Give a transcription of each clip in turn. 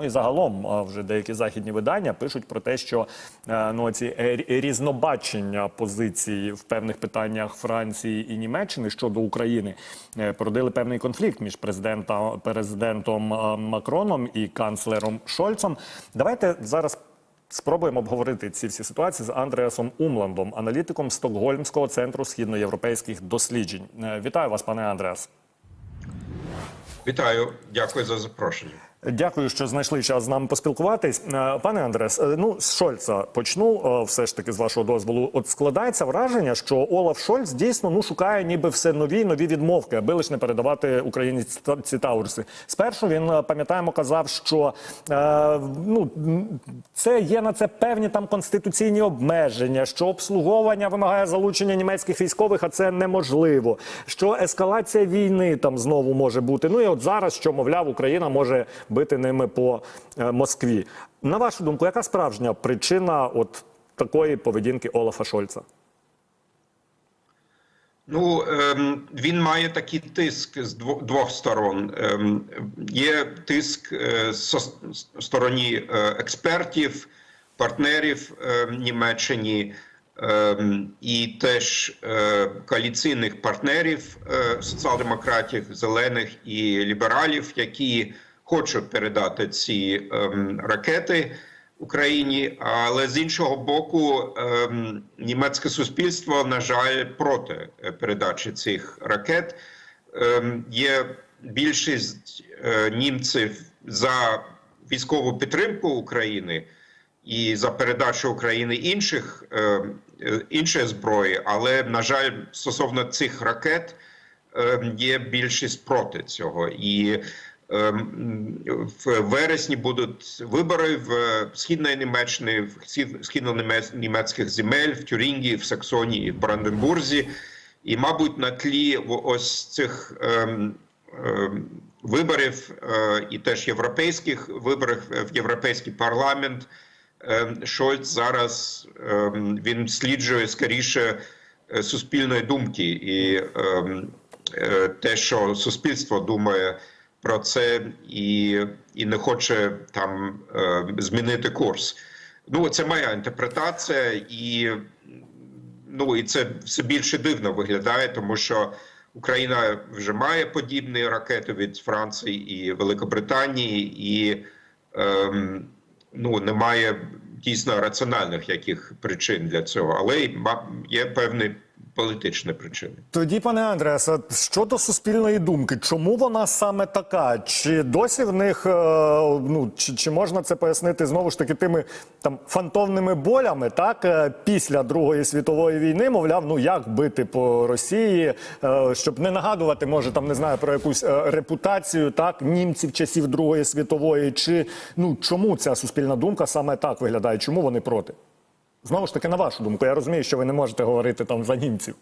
Ну і загалом вже деякі західні видання пишуть про те, що е, ну ці е, різнобачення позицій в певних питаннях Франції і Німеччини щодо України е, породили певний конфлікт між президента, президентом Макроном і канцлером Шольцом. Давайте зараз. Спробуємо обговорити ці всі ситуації з Андреасом Умландом, аналітиком Стокгольмського центру східноєвропейських досліджень. Вітаю вас, пане Андреас. Вітаю, дякую за запрошення. Дякую, що знайшли час з нами поспілкуватись. Е, Пане Андрес, е, ну з Шольца почну е, все ж таки з вашого дозволу. От складається враження, що Олаф Шольц дійсно ну шукає ніби все нові нові відмовки, аби лише не передавати Україні ці- таурси. Спершу він пам'ятаємо, казав, що е, ну це є на це певні там конституційні обмеження, що обслуговування вимагає залучення німецьких військових, а це неможливо. Що ескалація війни там знову може бути. Ну і от зараз, що мовляв, Україна може бити ними по е, Москві. На вашу думку, яка справжня причина от такої поведінки Олафа Шольца? Ну ем, він має такий тиск з дво- двох сторон. Ем, є тиск е, з стороні е, експертів, партнерів е, в Німеччині ем, і теж е, коаліційних партнерів е, соціал-демократів, зелених і лібералів, які хочуть передати ці ем, ракети. Україні, але з іншого боку, ем, німецьке суспільство, на жаль, проти е, передачі цих ракет. Ем, є більшість е, німців за військову підтримку України і за передачу України інших е, е, іншої зброї, але на жаль, стосовно цих ракет ем, є більшість проти цього і. Ем, В вересні будуть вибори в східної Німеччини, в схід- східно-німецьких земель, в Тюрінгі, в Саксонії, в Бранденбурзі. І, мабуть, на тлі ось цих ем, ем, виборів е, і теж європейських виборів в Європейський парламент ем, Шольц зараз ем, він сліджує скоріше е, суспільної думки і е, те, що суспільство думає про це і, і не хоче там е, змінити курс. Ну, це моя інтерпретація, і ну і це все більше дивно виглядає, тому що Україна вже має подібні ракети від Франції і Великобританії, і ем, ну немає дійсно раціональних яких причин для цього, але є певні політичні причини. Тоді, пане Андреас, щодо суспільної думки, чому вона саме така? Чи досі в них е, ну чи, чи можна це пояснити знову ж таки тими там фантомними болями, так е, після Другої світової війни, мовляв, ну як бити по Росії, е, щоб не нагадувати, може там не знаю про якусь репутацію так німців часів Другої світової, чи ну чому ця суспільна думка саме так виглядає? Чому вони проти? Знову ж таки, на вашу думку, я розумію, що ви не можете говорити там за німців.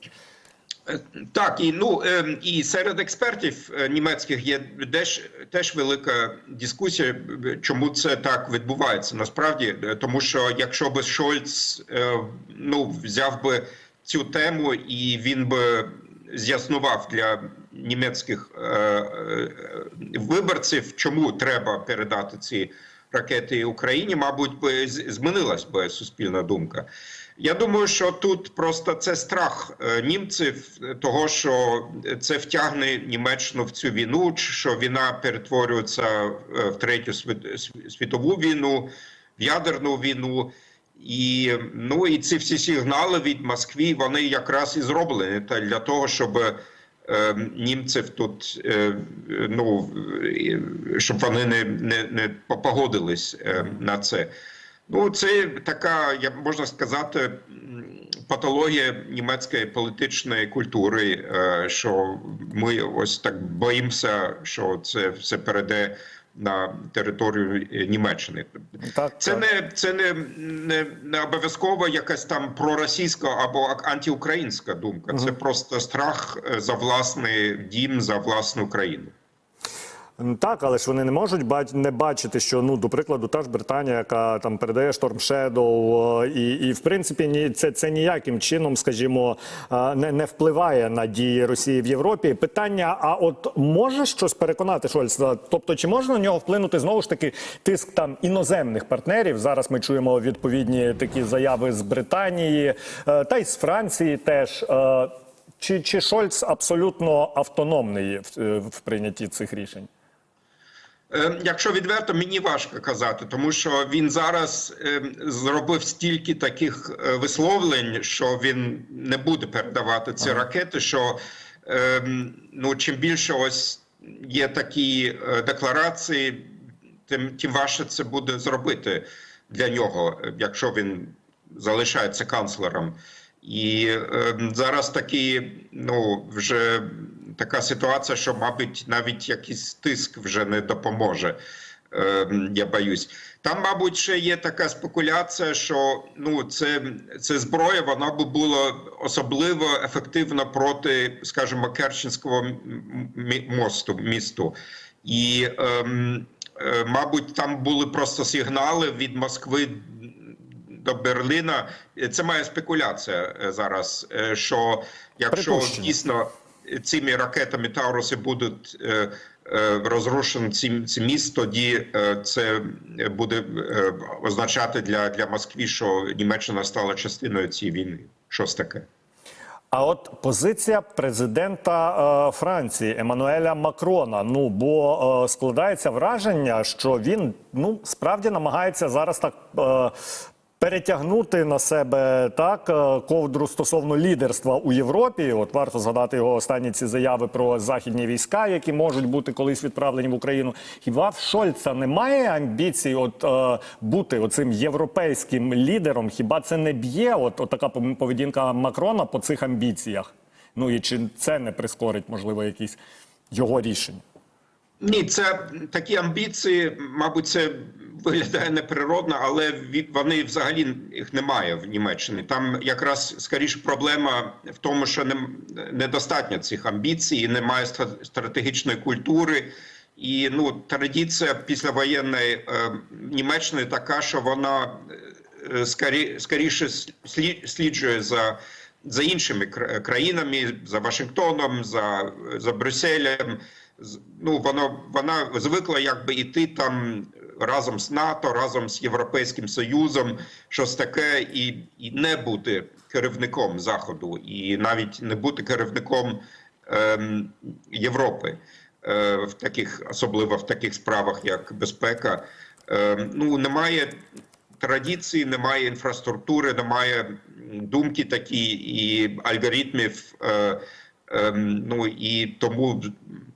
Е, Так, і ну ем, і серед експертів е, німецьких є теж, теж велика дискусія, чому це так відбувається. Насправді, е, тому що якщо би Шольц ну взяв би цю тему і він би з'яснував для німецьких виборців, чому треба передати ці ракети Україні, мабуть, би змінилась би суспільна думка. Я думаю, що тут просто це страх е, німців, того що це втягне Німеччину в цю війну, що війна перетворюється е, в третю світ- світову війну, в ядерну війну. І ну і ці всі сигнали від Москви вони якраз і зроблені для того, щоб німців тут е, ну е, щоб вони не, не, не погодились е, на це. Ну, це така, я можна сказати, патологія німецької політичної культури, що ми ось так боїмося, що це все перейде на територію е, Німеччини. Так, Це так. не це не, не, не обов'язково якась там проросійська або антиукраїнська думка. Це просто страх е, за власний дім, за власну країну. Так, але ж вони не можуть бач- не бачити, що ну до прикладу, та ж Британія, яка там передає Shadow, е, і, і в принципі ні, це, це ніяким чином, скажімо, не, не впливає на дії Росії в Європі. Питання: а от може щось переконати Шольца? Тобто, чи можна на нього вплинути знову ж таки тиск там іноземних партнерів? Зараз ми чуємо відповідні такі заяви з Британії е, та й з Франції теж. Е, Чи, чи Шольц абсолютно автономний в, е, в прийнятті цих рішень? Е, Якщо відверто, мені важко казати, тому що він зараз е, зробив стільки таких е, висловлень, що він не буде передавати ці ракети. Що ну чим більше ось є такі декларації, тим тим важче це буде зробити для нього, якщо він залишається канцлером. І е, зараз такі, ну вже така ситуація, що, мабуть, навіть якийсь тиск вже не допоможе. Е, я боюсь. Там, мабуть, ще є така спекуляція, що ну це, це зброя, вона би була особливо ефективна проти, скажімо, Керченського мосту місту. І, ем, е, мабуть, там були просто сигнали від Москви до Берліна. Це моя спекуляція е, зараз. е, Що якщо Припущення. дійсно цими ракетами Тауруси будуть е, е, розрушені ці, ці міст, тоді е, це буде означати для, для Москви, що Німеччина стала частиною цієї війни. Щось таке. А от позиція президента е, Франції Еммануеля Макрона. Ну бо е, складається враження, що він ну справді намагається зараз так. Е, Перетягнути на себе так е, ковдру стосовно лідерства у Європі. От варто згадати його останні ці заяви про західні війська, які можуть бути колись відправлені в Україну. Хіба в Шольца немає амбіцій, от е, бути оцим європейським лідером? Хіба це не б'є? От, от така поведінка Макрона по цих амбіціях? Ну і чи це не прискорить, можливо, якісь його рішення? Ні, це такі амбіції, мабуть, це виглядає неприродно, але вони взагалі їх немає в Німеччині. Там якраз скоріше проблема в тому, що не, недостатньо цих амбіцій, немає стратегічної культури. І ну традиція післявоєнної е, Німеччини така, що вона е, скорі, скоріше сліджує за, за іншими країнами, за Вашингтоном, за, за Брюсселем. Ну воно вона звикла якби іти там разом з НАТО, разом з Європейським Союзом, щось таке, і, і не бути керівником Заходу, і навіть не бути керівником ем, Європи е, в таких, особливо в таких справах, як безпека. Ем, ну немає традиції, немає інфраструктури, немає думки такі і алгоритмів. Е, ну і тому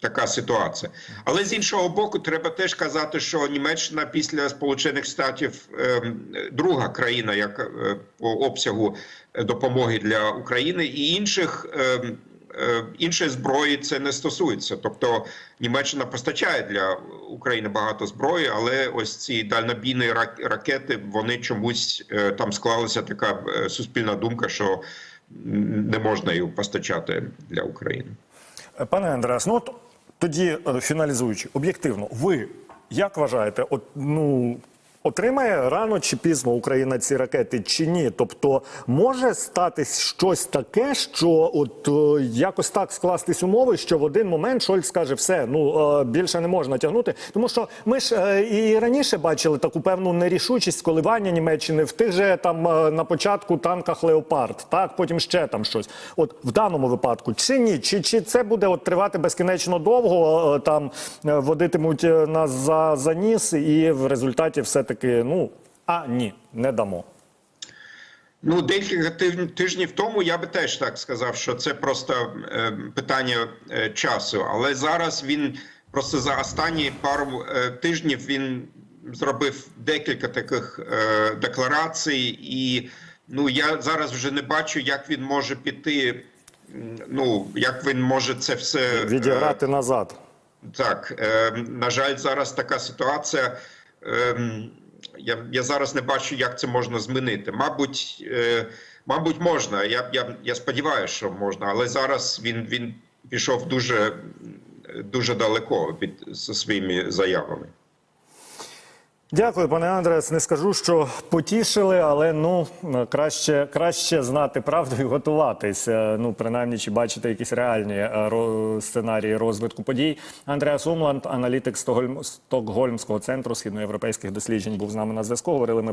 така ситуація. Але з іншого боку, треба теж казати, що Німеччина після Сполучених Штатів ем, друга країна, як е, по обсягу допомоги для України і інших. ем, е, Іншої зброї це не стосується. Тобто Німеччина постачає для України багато зброї, але ось ці дальнобійні рак- ракети вони чомусь е, там склалася така суспільна думка, що не можна його постачати для України. Пане Андреас, ну от тоді е, фіналізуючи, об'єктивно, ви як вважаєте, от ну. Отримає рано чи пізно Україна ці ракети чи ні? Тобто може статись щось таке, що от е, якось так скластись умови, що в один момент Шольц скаже, все, ну е, більше не можна тягнути. Тому що ми ж е, і раніше бачили таку певну нерішучість коливання Німеччини в тих же там е, на початку танках Леопард, так потім ще там щось. От в даному випадку, чи ні, чи, чи це буде от тривати безкінечно довго, е, там е, водитимуть е, нас за, за ніс, і в результаті все таки ну а ні, не дамо. Ну, декілька тижнів- тому я би теж так сказав, що це просто е, питання е, часу. Але зараз він просто за останні пару е, тижнів він зробив декілька таких е, декларацій, і ну я зараз вже не бачу, як він може піти. Ну як він може це все е, Відіграти назад. так, е, на жаль, зараз така ситуація. Е, я, я зараз не бачу, як це можна змінити. Мабуть, е, мабуть, можна. Я, я, я сподіваюся, що можна, але зараз він, він пішов дуже дуже далеко під зі своїми заявами. Дякую, пане Андрес. Не скажу, що потішили, але ну краще, краще знати правду і готуватись. Е, Ну, принаймні, чи бачите якісь реальні е, сценарії розвитку подій. Андреас Умланд, аналітик Стокгольм- Стокгольмського центру східноєвропейських досліджень, був з нами на зв'язку. Говорили ми